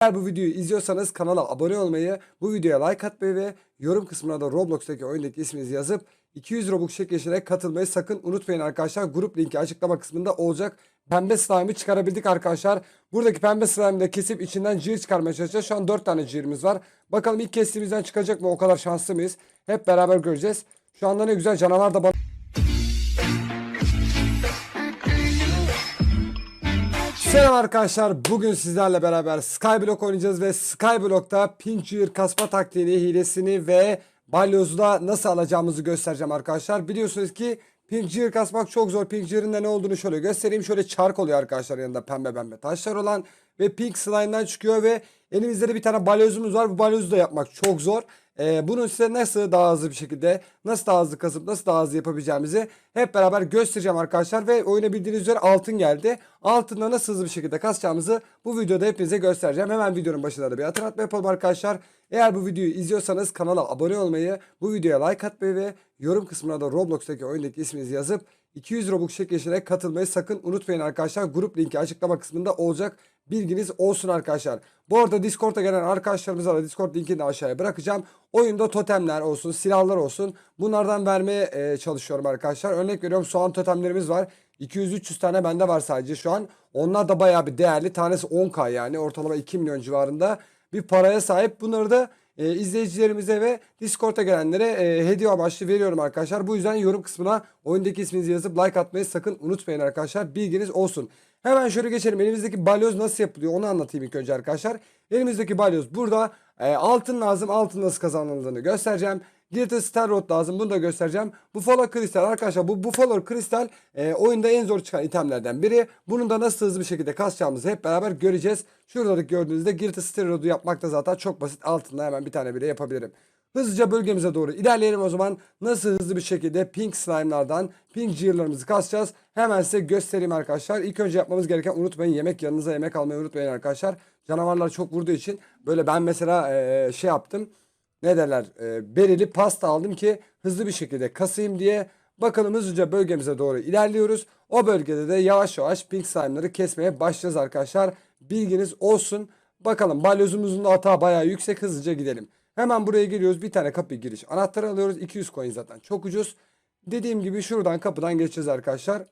Eğer bu videoyu izliyorsanız kanala abone olmayı, bu videoya like atmayı ve yorum kısmına da Roblox'taki oyundaki isminizi yazıp 200 Robux çekilişine katılmayı sakın unutmayın arkadaşlar. Grup linki açıklama kısmında olacak. Pembe slime'ı çıkarabildik arkadaşlar. Buradaki pembe slime'ı da kesip içinden cihir çıkarmaya çalışacağız. Şu an 4 tane cihirimiz var. Bakalım ilk kestiğimizden çıkacak mı? O kadar şanslı mıyız? Hep beraber göreceğiz. Şu anda ne güzel canavar da bana... Selam arkadaşlar. Bugün sizlerle beraber Skyblock oynayacağız ve Skyblock'ta Pincher kasma taktiğini, hilesini ve balyozla nasıl alacağımızı göstereceğim arkadaşlar. Biliyorsunuz ki Pincher kasmak çok zor. Pincher'ın da ne olduğunu şöyle göstereyim. Şöyle çark oluyor arkadaşlar yanında pembe pembe taşlar olan ve Pink Slime'dan çıkıyor ve elimizde de bir tane balyozumuz var. Bu balyozu da yapmak çok zor. Ee, bunu size nasıl daha hızlı bir şekilde nasıl daha hızlı kasıp nasıl daha hızlı yapabileceğimizi hep beraber göstereceğim arkadaşlar ve oyuna bildiğiniz üzere altın geldi. Altında nasıl hızlı bir şekilde kasacağımızı bu videoda hepinize göstereceğim. Hemen videonun başında da bir hatırlatma yapalım arkadaşlar. Eğer bu videoyu izliyorsanız kanala abone olmayı, bu videoya like atmayı ve yorum kısmına da Roblox'taki oyundaki isminizi yazıp 200 Robux çekilişine katılmayı sakın unutmayın arkadaşlar. Grup linki açıklama kısmında olacak. Bilginiz olsun arkadaşlar. Bu arada Discord'a gelen arkadaşlarımıza da Discord linkini de aşağıya bırakacağım. Oyunda totemler olsun, silahlar olsun. Bunlardan vermeye e, çalışıyorum arkadaşlar. Örnek veriyorum soğan totemlerimiz var. 200-300 tane bende var sadece şu an. Onlar da bayağı bir değerli. Tanesi 10k yani ortalama 2 milyon civarında bir paraya sahip. Bunları da e, izleyicilerimize ve Discord'a gelenlere e, hediye amaçlı veriyorum arkadaşlar. Bu yüzden yorum kısmına oyundaki isminizi yazıp like atmayı sakın unutmayın arkadaşlar. Bilginiz olsun. Hemen şöyle geçelim. Elimizdeki balyoz nasıl yapılıyor onu anlatayım ilk önce arkadaşlar. Elimizdeki balyoz burada. E, altın lazım. Altın nasıl kazanıldığını göstereceğim. Glitter Star Rod lazım. Bunu da göstereceğim. Buffalo Kristal arkadaşlar. Bu Buffalo Kristal e, oyunda en zor çıkan itemlerden biri. Bunun da nasıl hızlı bir şekilde kasacağımızı hep beraber göreceğiz. Şurada gördüğünüzde Glitter Star Rod'u yapmak da zaten çok basit. Altında hemen bir tane bile yapabilirim. Hızlıca bölgemize doğru ilerleyelim o zaman. Nasıl hızlı bir şekilde pink slime'lardan pink gear'larımızı kasacağız. Hemen size göstereyim arkadaşlar. İlk önce yapmamız gereken unutmayın yemek yanınıza yemek almayı unutmayın arkadaşlar. Canavarlar çok vurduğu için böyle ben mesela e, şey yaptım. Ne derler? E, berili pasta aldım ki hızlı bir şekilde kasayım diye. Bakalım hızlıca bölgemize doğru ilerliyoruz. O bölgede de yavaş yavaş pink slime'ları kesmeye başlayacağız arkadaşlar. Bilginiz olsun. Bakalım balyozumuzun da hata bayağı yüksek hızlıca gidelim. Hemen buraya geliyoruz. Bir tane kapı giriş anahtarı alıyoruz. 200 coin zaten çok ucuz. Dediğim gibi şuradan kapıdan geçeceğiz arkadaşlar.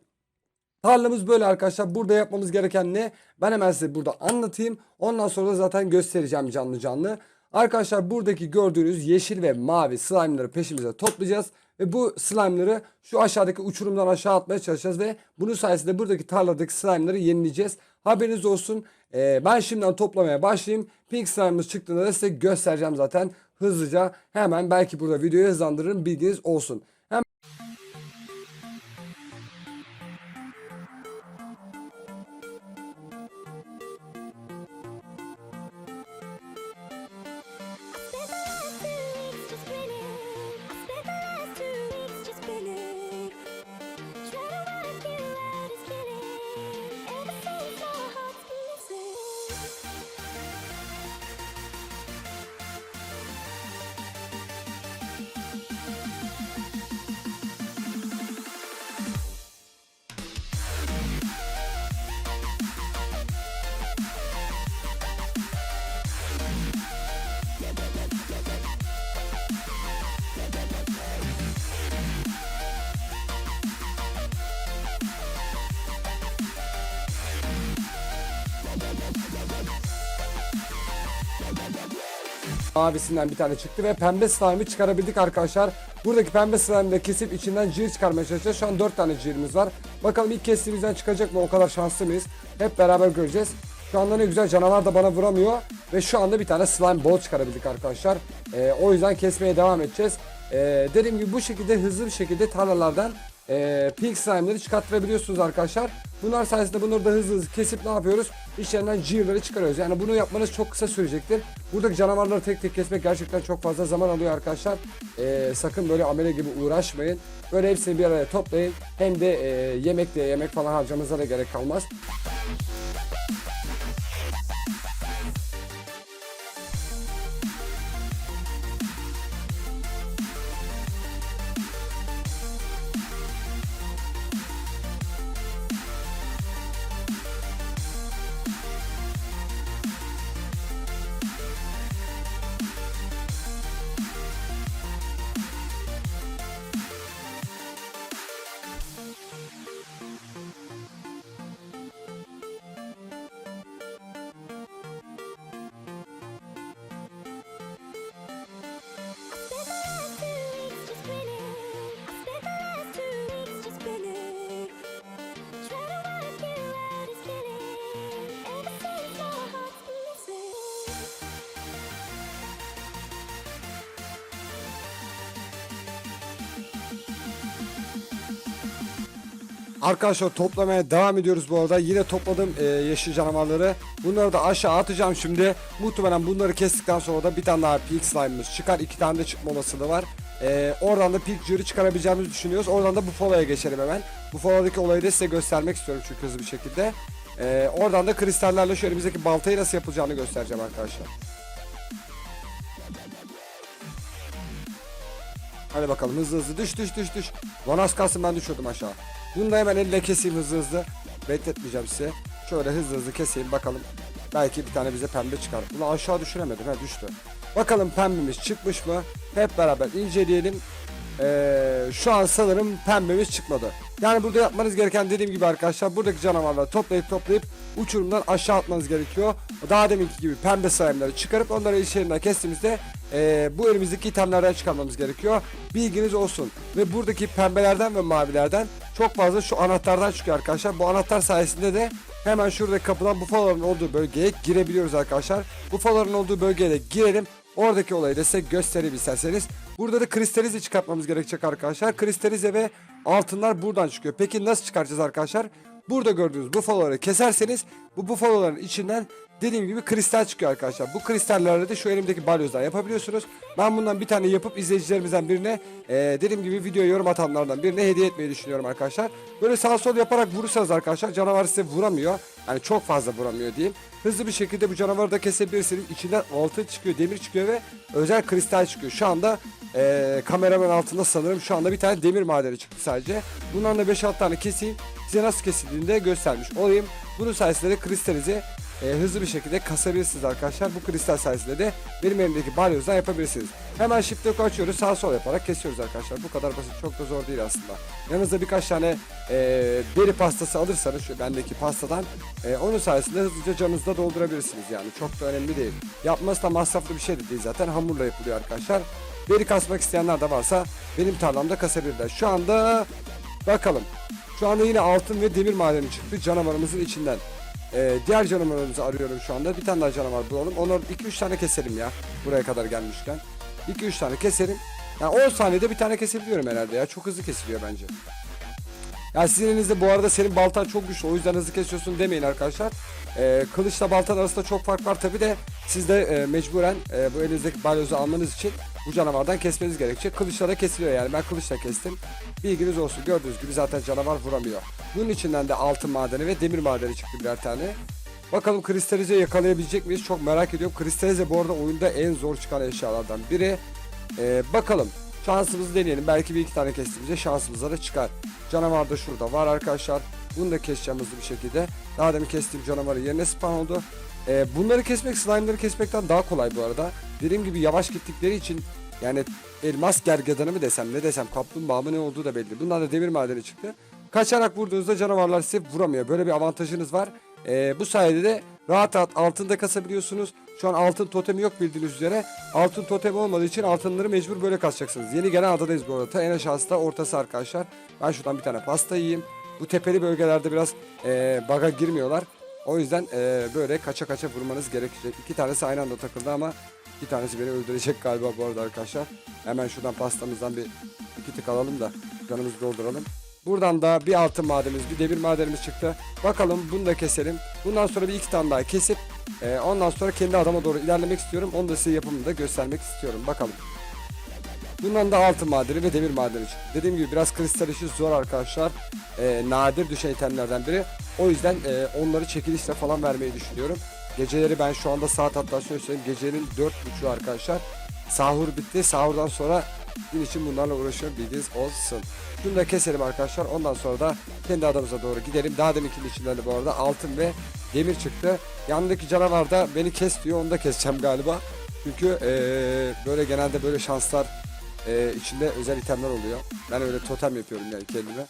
Tarlamız böyle arkadaşlar. Burada yapmamız gereken ne? Ben hemen size burada anlatayım. Ondan sonra da zaten göstereceğim canlı canlı. Arkadaşlar buradaki gördüğünüz yeşil ve mavi slime'ları peşimize toplayacağız. Ve bu slime'ları şu aşağıdaki uçurumdan aşağı atmaya çalışacağız. Ve bunun sayesinde buradaki tarladaki slime'ları yenileyeceğiz. Haberiniz olsun. Ee, ben şimdiden toplamaya başlayayım. Pink çıktığında da size göstereceğim zaten. Hızlıca hemen belki burada videoyu hızlandırırım bilginiz olsun. Mavisinden bir tane çıktı ve pembe slime'ı çıkarabildik arkadaşlar. Buradaki pembe slime'ı da kesip içinden cihir çıkarmaya çalışacağız. Şu an 4 tane cihirimiz var. Bakalım ilk kestiğimizden çıkacak mı? O kadar şanslı mıyız? Hep beraber göreceğiz. Şu anda ne güzel canavar da bana vuramıyor. Ve şu anda bir tane slime ball çıkarabildik arkadaşlar. Ee, o yüzden kesmeye devam edeceğiz. Ee, dediğim gibi bu şekilde hızlı bir şekilde tarlalardan e, pink slime'ları çıkarttırabiliyorsunuz arkadaşlar. Bunlar sayesinde bunları da hızlı hızlı kesip ne yapıyoruz? İçlerinden gear'ları çıkarıyoruz. Yani bunu yapmanız çok kısa sürecektir. Buradaki canavarları tek tek kesmek gerçekten çok fazla zaman alıyor arkadaşlar. E, sakın böyle amele gibi uğraşmayın. Böyle hepsini bir araya toplayın. Hem de e, yemek de yemek falan harcamanıza da gerek kalmaz. Arkadaşlar toplamaya devam ediyoruz bu arada. Yine topladım e, yeşil canavarları. Bunları da aşağı atacağım şimdi. Muhtemelen bunları kestikten sonra da bir tane daha Peak Slime'ımız çıkar. İki tane de çıkma olasılığı var. E, oradan da Peak Jury çıkarabileceğimizi düşünüyoruz. Oradan da Buffalo'ya geçelim hemen. Buffalo'daki olayı da size göstermek istiyorum çünkü hızlı bir şekilde. E, oradan da kristallerle şu elimizdeki baltayı nasıl yapılacağını göstereceğim arkadaşlar. Hadi bakalım hızlı hızlı düş düş düş düş. Lan az kalsın ben düşüyordum aşağı. Bunu da hemen elle keseyim hızlı hızlı. Bekletmeyeceğim size. Şöyle hızlı hızlı keseyim bakalım. Belki bir tane bize pembe çıkar. Ulan aşağı düşüremedim ha düştü. Bakalım pembemiz çıkmış mı? Hep beraber inceleyelim. Ee, şu an sanırım pembemiz çıkmadı. Yani burada yapmanız gereken dediğim gibi arkadaşlar buradaki canavarları toplayıp toplayıp uçurumdan aşağı atmanız gerekiyor. Daha deminki gibi pembe slime'ları çıkarıp onları içerinden kestiğimizde ee, bu elimizdeki itemlerden çıkarmamız gerekiyor. Bilginiz olsun. Ve buradaki pembelerden ve mavilerden çok fazla şu anahtardan çıkıyor arkadaşlar. Bu anahtar sayesinde de hemen şuradaki kapıdan bufaloların olduğu bölgeye girebiliyoruz arkadaşlar. Bufaloların olduğu bölgeye de girelim. Oradaki olayı da size göstereyim isterseniz. Burada da kristalize çıkartmamız gerekecek arkadaşlar. Kristalize ve altınlar buradan çıkıyor. Peki nasıl çıkaracağız arkadaşlar? Burada gördüğünüz bufaloları keserseniz bu bufaloların içinden dediğim gibi kristal çıkıyor arkadaşlar. Bu kristallerle de şu elimdeki balyozdan yapabiliyorsunuz. Ben bundan bir tane yapıp izleyicilerimizden birine e, dediğim gibi video yorum atanlardan birine hediye etmeyi düşünüyorum arkadaşlar. Böyle sağ sol yaparak vurursanız arkadaşlar canavar size vuramıyor. Yani çok fazla vuramıyor diyeyim. Hızlı bir şekilde bu canavarı da kesebilirsiniz. İçinden altın çıkıyor, demir çıkıyor ve özel kristal çıkıyor. Şu anda e, kameraman altında sanırım şu anda bir tane demir madeni çıktı sadece. Bundan da 5-6 tane keseyim. Size nasıl kesildiğini de göstermiş olayım. Bunun sayesinde de kristalize e, hızlı bir şekilde kasabilirsiniz arkadaşlar. Bu kristal sayesinde de benim elimdeki balyozdan yapabilirsiniz. Hemen shift lock açıyoruz sağ sol yaparak kesiyoruz arkadaşlar. Bu kadar basit çok da zor değil aslında. Yanınızda birkaç tane e, beri pastası alırsanız şu bendeki pastadan e, onun sayesinde hızlıca canınızda doldurabilirsiniz yani. Çok da önemli değil. Yapması da masraflı bir şey de değil zaten hamurla yapılıyor arkadaşlar. Beri kasmak isteyenler de varsa benim tarlamda kasabilirler. Şu anda bakalım. Şu anda yine altın ve demir madeni çıktı canavarımızın içinden. Ee, diğer canavarımızı arıyorum şu anda. Bir tane daha canavar bulalım. Onları 2-3 tane keselim ya. Buraya kadar gelmişken. 2-3 tane keselim. Yani 10 saniyede bir tane kesebiliyorum herhalde ya. Çok hızlı kesiliyor bence. Ya sizin elinizde bu arada senin baltan çok güçlü o yüzden hızlı kesiyorsun demeyin arkadaşlar. Ee, kılıçla baltan arasında çok fark var tabi de siz de e, mecburen e, bu elinizdeki balyozu almanız için bu canavardan kesmeniz gerekecek. Kılıçla da kesiliyor yani ben kılıçla kestim. Bilginiz olsun gördüğünüz gibi zaten canavar vuramıyor. Bunun içinden de altın madeni ve demir madeni çıktı birer tane. Bakalım kristalize yakalayabilecek miyiz çok merak ediyorum. Kristalize bu arada oyunda en zor çıkan eşyalardan biri. Ee, bakalım şansımızı deneyelim. Belki bir iki tane kestiğimizde şansımıza da çıkar. Canavar da şurada var arkadaşlar. Bunu da keseceğim bir şekilde. Daha demin kestiğim canavarı yerine spawn oldu. Ee, bunları kesmek slime'ları kesmekten daha kolay bu arada. Dediğim gibi yavaş gittikleri için yani elmas gergedanı mı desem ne desem kaplumbağa mı ne olduğu da belli. Bundan da demir madeni çıktı. Kaçarak vurduğunuzda canavarlar size vuramıyor. Böyle bir avantajınız var. Ee, bu sayede de rahat rahat altın da kasabiliyorsunuz. Şu an altın totemi yok bildiğiniz üzere. Altın totemi olmadığı için altınları mecbur böyle kasacaksınız. Yeni gelen adadayız bu arada. En aşağısı da ortası arkadaşlar. Ben şuradan bir tane pasta yiyeyim. Bu tepeli bölgelerde biraz e, baga girmiyorlar. O yüzden e, böyle kaça kaça vurmanız gerekecek. İki tanesi aynı anda takıldı ama iki tanesi beni öldürecek galiba bu arada arkadaşlar. Hemen şuradan pastamızdan bir iki tık alalım da canımızı dolduralım. Buradan da bir altın madenimiz, bir demir madenimiz çıktı. Bakalım bunu da keselim. Bundan sonra bir iki tane daha kesip e, ondan sonra kendi adama doğru ilerlemek istiyorum. Onu da size yapımını da göstermek istiyorum. Bakalım. Bundan da altın madeni ve demir madeni çıktı. Dediğim gibi biraz kristal işi zor arkadaşlar. E, nadir düşen itemlerden biri. O yüzden e, onları çekilişle falan vermeyi düşünüyorum. Geceleri ben şu anda saat hatta şöyle söyleyeyim. Gecenin 4.30'u arkadaşlar. Sahur bitti. Sahurdan sonra gün için bunlarla uğraşıyorum bildiğiniz olsun. Şunu da keselim arkadaşlar. Ondan sonra da kendi adamıza doğru gidelim. Daha deminkinin içinden de bu arada altın ve demir çıktı. Yanındaki canavar da beni kes diyor. Onu da keseceğim galiba. Çünkü eee, böyle genelde böyle şanslar eee, içinde özel itemler oluyor. Ben öyle totem yapıyorum yani kendime.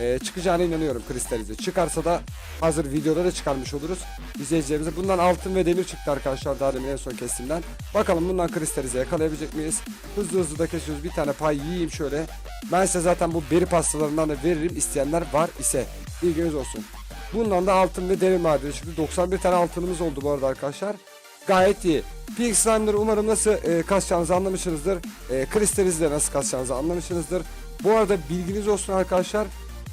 Eee, çıkacağına inanıyorum kristalize. Çıkarsa da hazır videoda da çıkarmış oluruz izleyicilerimize. Bundan altın ve demir çıktı arkadaşlar daha demin en son kestimden. Bakalım bundan kristalize yakalayabilecek miyiz? Hızlı hızlı da kesiyoruz. Bir tane pay yiyeyim şöyle. Ben size zaten bu beri pastalarından da veririm isteyenler var ise. Bilginiz olsun. Bundan da altın ve demir madeni çıktı. 91 tane altınımız oldu bu arada arkadaşlar. Gayet iyi. Peak Slime'ları umarım nasıl e, kasacağınızı anlamışsınızdır. E, kristalize de nasıl kasacağınızı anlamışsınızdır. Bu arada bilginiz olsun arkadaşlar.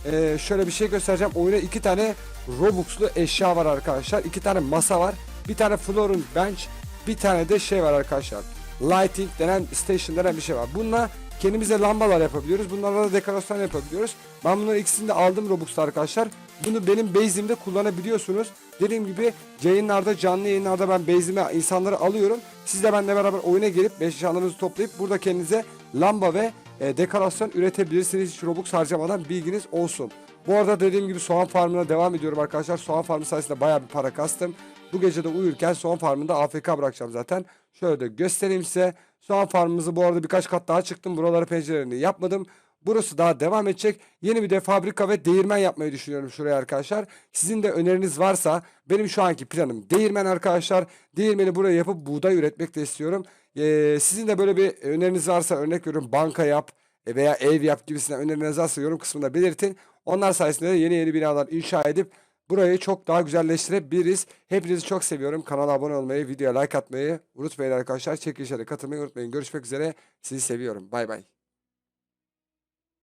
e, şöyle bir şey göstereceğim. Oyuna iki tane Robux'lu eşya var arkadaşlar. İki tane masa var. Bir tane flooring bench. Bir tane de şey var arkadaşlar. Lighting denen station denen bir şey var. Bununla kendimize lambalar yapabiliyoruz. Bunlarla da dekorasyon yapabiliyoruz. Ben bunların ikisini de aldım Robux'ta arkadaşlar. Bunu benim base'imde kullanabiliyorsunuz. Dediğim gibi yayınlarda canlı yayınlarda ben base'ime insanları alıyorum. Siz de benimle beraber oyuna gelip eşyalarınızı toplayıp burada kendinize lamba ve e, dekorasyon üretebilirsiniz. Hiç Robux harcamadan bilginiz olsun. Bu arada dediğim gibi soğan farmına devam ediyorum arkadaşlar. Soğan farmı sayesinde bayağı bir para kastım. Bu gece de uyurken soğan farmında AFK bırakacağım zaten. Şöyle de göstereyim size. Soğan farmımızı bu arada birkaç kat daha çıktım. Buraları pencerelerini yapmadım. Burası daha devam edecek. Yeni bir de fabrika ve değirmen yapmayı düşünüyorum şuraya arkadaşlar. Sizin de öneriniz varsa benim şu anki planım değirmen arkadaşlar. Değirmeni buraya yapıp buğday üretmek de istiyorum. Ee, sizin de böyle bir öneriniz varsa örnek veriyorum banka yap veya ev yap gibisinden öneriniz varsa yorum kısmında belirtin. Onlar sayesinde de yeni yeni binalar inşa edip burayı çok daha güzelleştirebiliriz. Hepinizi çok seviyorum. Kanala abone olmayı, videoya like atmayı unutmayın arkadaşlar. Çekilişlere katılmayı unutmayın. Görüşmek üzere. Sizi seviyorum. Bay bay.